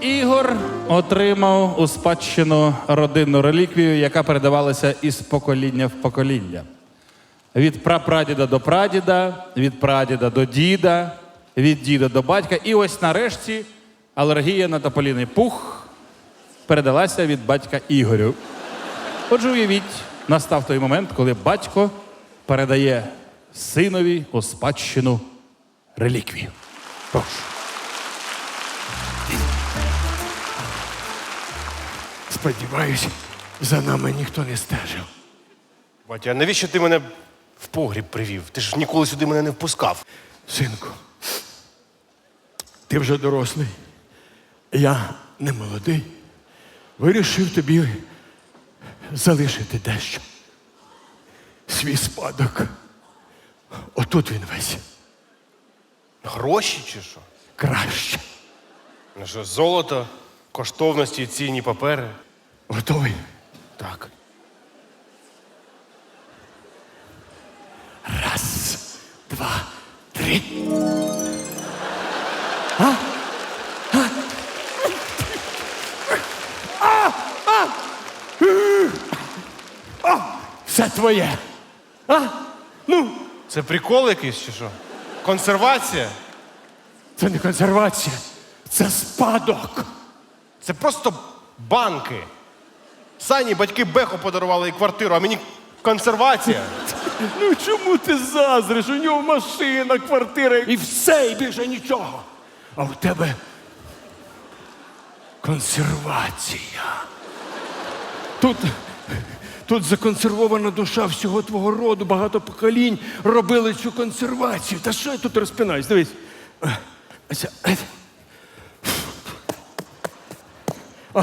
Ігор отримав у спадщину родинну реліквію, яка передавалася із покоління в покоління. Від прапрадіда до прадіда, від прадіда до діда, від діда до батька. І ось нарешті алергія на тополіний пух передалася від батька Ігорю. Отже, уявіть, настав той момент, коли батько передає синові у спадщину реліквію. Прошу. Сподіваюсь, за нами ніхто не стежив. Батя, а навіщо ти мене в погріб привів? Ти ж ніколи сюди мене не впускав. Синку, ти вже дорослий. Я не молодий. Вирішив тобі залишити дещо. Свій спадок. Отут він весь. Гроші чи що? Краще. Ну що, золото, коштовності, цінні папери. Готовий? Так. Раз, два, три. А? А? А? Все твоє. А? Ну, Це прикол якийсь чи що? Консервація? Це не консервація, це спадок. Це просто банки. Сані батьки Беху подарували і квартиру, а мені консервація. Ну чому ти заздриш? У нього машина, квартира і все, і більше нічого. А у тебе консервація. Тут, тут законсервована душа всього твого роду, багато поколінь робили цю консервацію. Та що я тут розпинаюсь? Дивись е. А.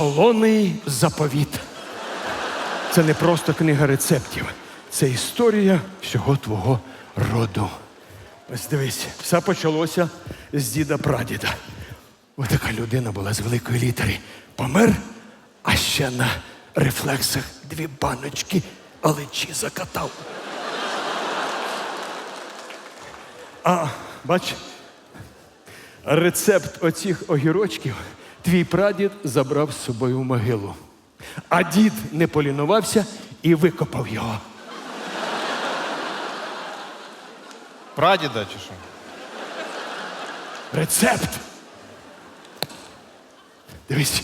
Солоний заповіт. Це не просто книга рецептів, це історія всього твого роду. Ось дивись, все почалося з діда прадіда. Ось така людина була з великої літери. Помер, а ще на рефлексах дві баночки алечі закатав. А, бач, рецепт оцих огірочків твій прадід забрав з собою в могилу. А дід не полінувався і викопав його. Прадіда чи що? Рецепт. Дивись.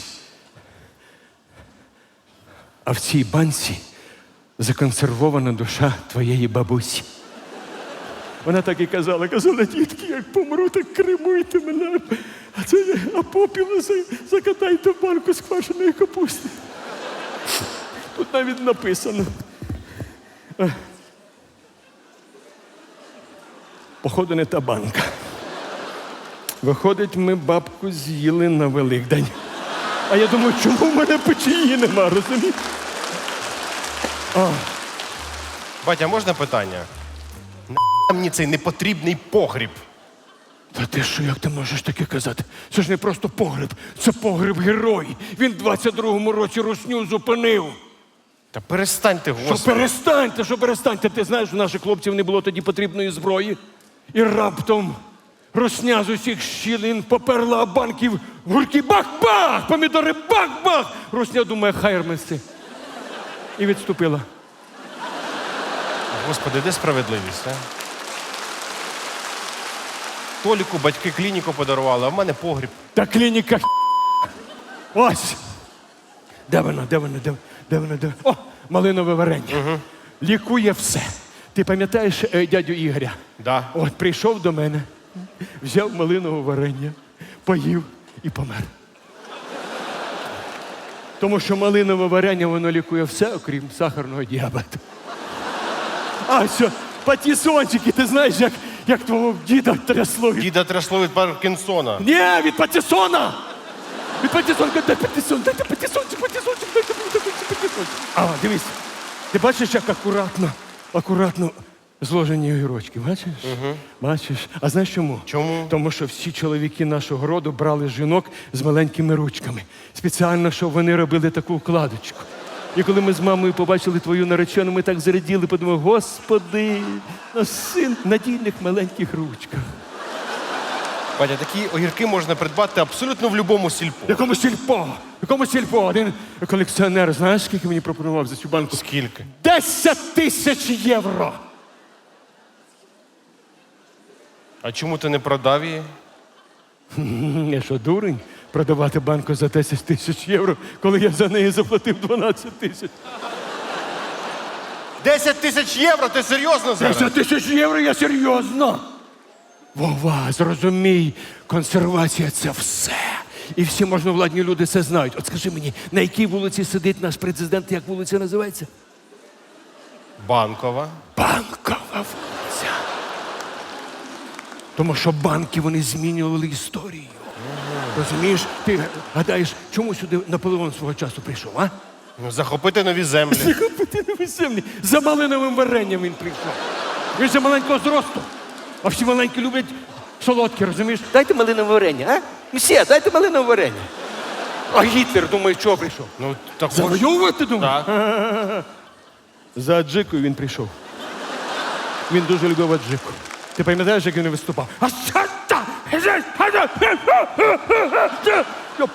А в цій банці законсервована душа твоєї бабусі. Вона так і казала, казала, дітки, як помру, так кремуйте мене. А це а попіл закатайте в банку з квашеної капусти. Тут навіть написано. Походу, не та банка. Виходить, ми бабку з'їли на Великдень. А я думаю, чому в мене печії нема, розумієш? Батя, можна питання? Мені цей непотрібний погріб. Та ти що, як ти можеш таке казати? Це ж не просто погреб, це погреб герой. Він в 22-му році русню зупинив. Та перестаньте, Що господи. перестаньте, що перестаньте. Ти знаєш, у наших хлопців не було тоді потрібної зброї. І раптом русня з усіх щілин поперла а банків гурки бах-бах! Помідори бах-бах! Русня думає, хай рмести. І відступила. Господи, де справедливість, а? Толіку батьки клініку подарували, а в мене погріб. Та клініка. Ось. Де вона, де вона, де, де вона, де? О, малинове варення. Лікує все. Ти пам'ятаєш е, дядю Ігоря? Да. От прийшов до мене, взяв малинове варення, поїв і помер. Тому що малинове варення воно лікує все, окрім сахарного діабету. А що, патісончики, ти знаєш, як, як твого діда трясло від Діда трясло від Паркінсона. ні, від патісона! Від патісона, дай патісон, дайте патісончик, патісончик, дайте патісончик, патісончик. А, дивись, ти бачиш, як акуратно, акуратно зложені огірочки, бачиш? Бачиш? А знаєш чому? Чому? Тому що всі чоловіки нашого роду брали жінок з маленькими ручками. Спеціально, щоб вони робили таку вкладочку. І коли ми з мамою побачили твою наречену, ми так зраділи, подумали, господи, наш син в надійних маленьких ручках. Батя, такі огірки можна придбати абсолютно в будь-якому сільпо. Якому сільпо? Якому сільпо? Один колекціонер, знаєш, скільки мені пропонував за цю банку? Скільки? 10 тисяч євро! А чому ти не продав її? Я що, дурень? Продавати банку за 10 тисяч євро, коли я за неї заплатив 12 тисяч. 10 тисяч євро? Ти серйозно зараз? 10 тисяч євро, я серйозно. Вова, зрозумій, консервація це все. І всі можновладні люди це знають. От скажи мені, на якій вулиці сидить наш президент, як вулиця називається? Банкова. Банкова вулиця. Тому що банки вони змінювали історію. Розумієш, ти гадаєш, чому сюди Наполеон свого часу прийшов, а? Ну, захопити нові землі. Захопити нові землі. За малиновим варенням він прийшов. Він же маленького зросту. А всі маленькі люблять солодкі, розумієш? Дайте малинове варення, а? Мсьє, дайте малинове варення. А Гітлер, думаю, чого прийшов? Ну, так. Завоювати, думаю? Так. За аджикою він прийшов. Він дуже любив аджику. Ти пам'ятаєш, як він виступав? А сата!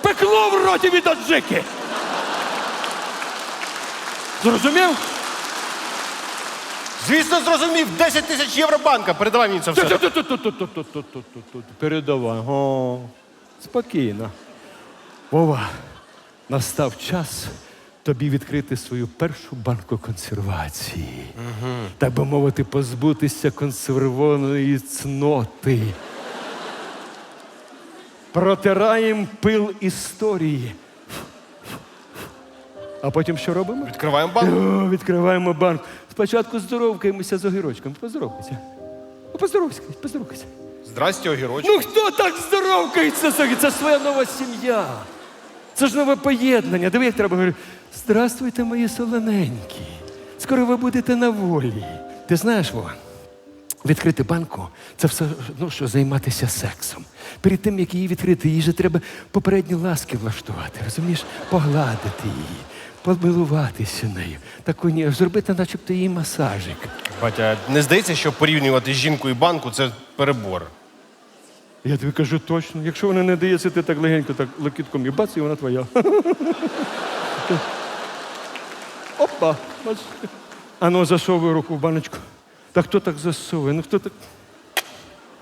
Пекло в роті від аджики. Зрозумів? Звісно, зрозумів. 10 тисяч євро банка. Передавай мені це все. Передавай. О, спокійно. Вова, настав час тобі відкрити свою першу банку консервації. Так би мовити, позбутися консервованої цноти. Протираємо пил історії. А потім що робимо? Відкриваємо банк. О, відкриваємо банк. Спочатку здоровкаємося з огірочком. Поздоровкайся. Поздоровкайся, поздоровкайся. Здрасте, огірочок. Ну хто так здоровкається? Це своя нова сім'я. Це ж нове поєднання. Диви, як треба говорити. Здравствуйте, мої солоненькі. Скоро ви будете на волі. Ти знаєш, Вова, відкрити банку це все одно, що займатися сексом. Перед тим, як її відкрити, їй же треба попередні ласки влаштувати, розумієш? Погладити її, помилуватися нею. Таку ні, зробити, начебто, їй масажик. Батя, не здається, що порівнювати жінку і банку це перебор. Я тобі кажу точно, якщо вона не дається, ти так легенько, так локітком і бац, і вона твоя. Опа! бач. А ну засовуй руку в баночку. Та хто так засовує? Ну хто так?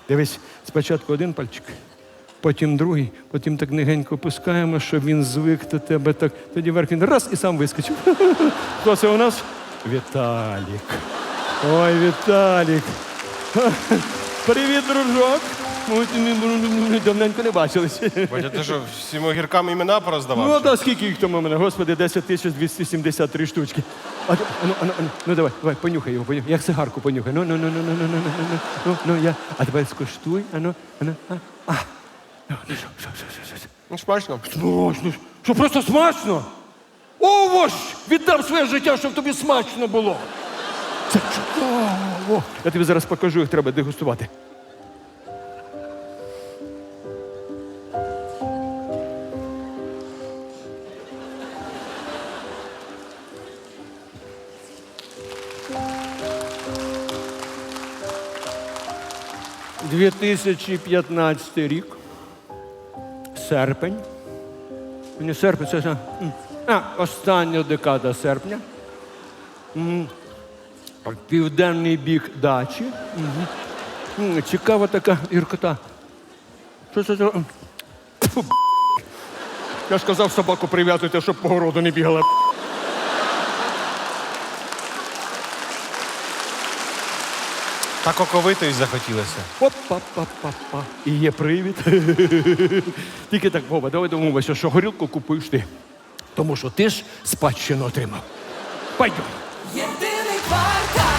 Дивись, спочатку один пальчик, потім другий, потім так негенько опускаємо, щоб він звик до тебе так. Тоді верх він раз і сам вискочив. Хто це у нас? Віталік. Ой, Віталік. Привіт, дружок. Ми давненько не бачилися. Батя, ти що, всім огіркам імена пороздавав? Ну, та скільки їх там у мене? Господи, 10 тисяч 273 штучки. А, ну, а, ну, а, ну, а, ну, ну давай, давай, понюхай його, понюхай. Як сигарку понюхай. Ну, ну, ну, ну, ну, ну, ну, ну, ну, ну, ну, я. А тепер скуштуй, а ну, а ну, а. А. Ну, ну, що, що, що, що, що? Ну, смачно. Смачно. Що просто смачно? Овощ! Віддам своє життя, щоб тобі смачно було. Це чудово. Я тобі зараз покажу, як треба дегустувати. – 2015 рік серпень. Не серпень, це а, остання декада серпня. Південний бік дачі. Цікава така гіркота. Що це. Я ж казав собаку прив'язуйте, щоб по городу не бігала. Так оковито і захотілося. Опа-па-па-па. І є привід. Тільки так, Вова, давай домовимося, що горілку купуєш ти. Тому що ти ж спадщину отримав. Пойдем. Єдиний квартал